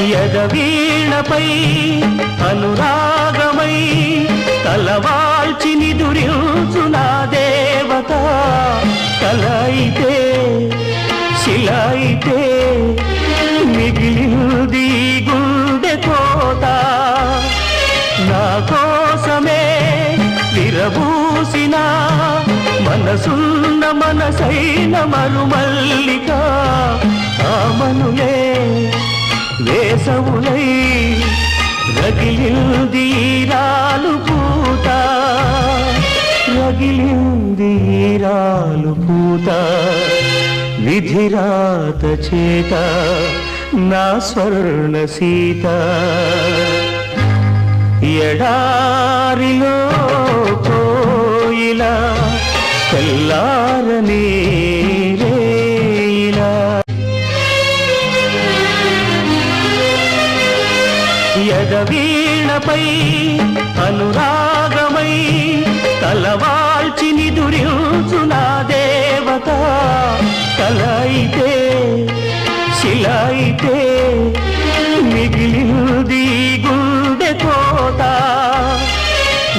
యదవీణపై అనురాగమై తలవాల్చి నిదురించు నా దేవత. కలయితే శిలయితే మిగిలింది గుండె కోత. నా కోసమే విరబూసిన మనసున్న మనసైన మరుమల్లిక. వేసవులై రగిలింది రాలు పూత. రగిలింది రాలు పూత. విధిరాత చేత నా స్వర్ణ సీత. ఎడారిలో కోయిల తెల్లారని ఎదవీణపై అనురాగమై తలవాల్చి నిదురించు నా దేవత. కలైతే శిలైతే మిగిలిన